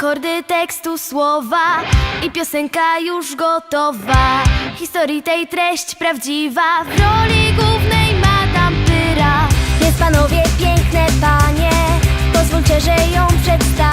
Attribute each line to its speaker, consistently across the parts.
Speaker 1: akordy tekstu słowa I piosenka już gotowa. Historii tej treść prawdziwa. W roli głównej Madame Pyra.
Speaker 2: Więc panowie, piękne panie. Pozwólcie, że ją przedstawię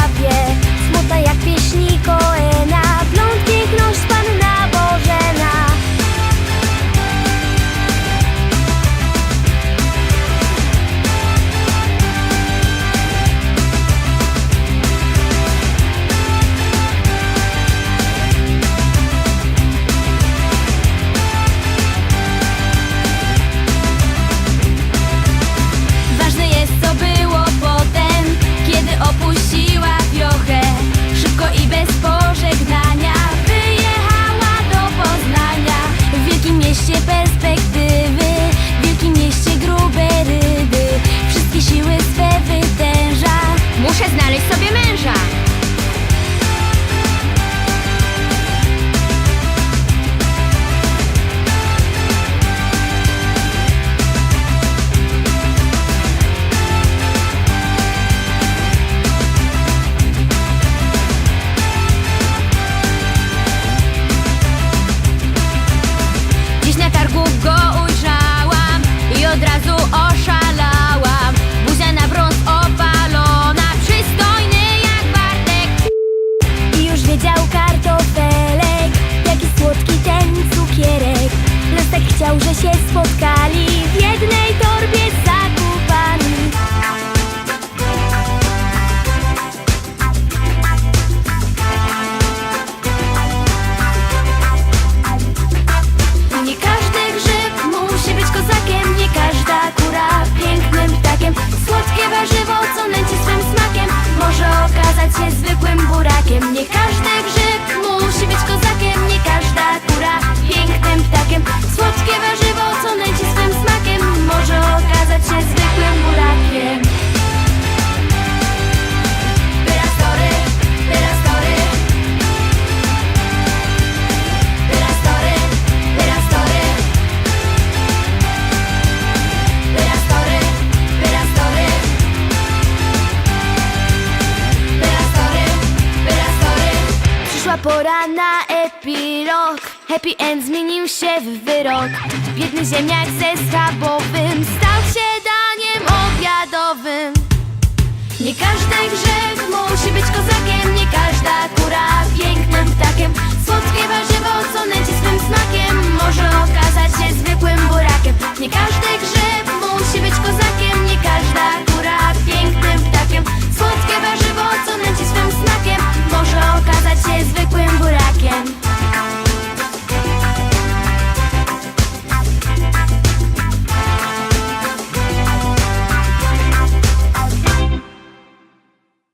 Speaker 1: Pora na epilog. Happy end zmienił się w wyrok. Biedny ziemniak ze schabowym Stał się daniem obiadowym. Nie każdy grzech musi być kozakiem Nie każda kura pięknym ptakiem Słodkie warzywo, co nęci swym smakiem Może okazać się zwykłym burakiem. Nie każdy grzech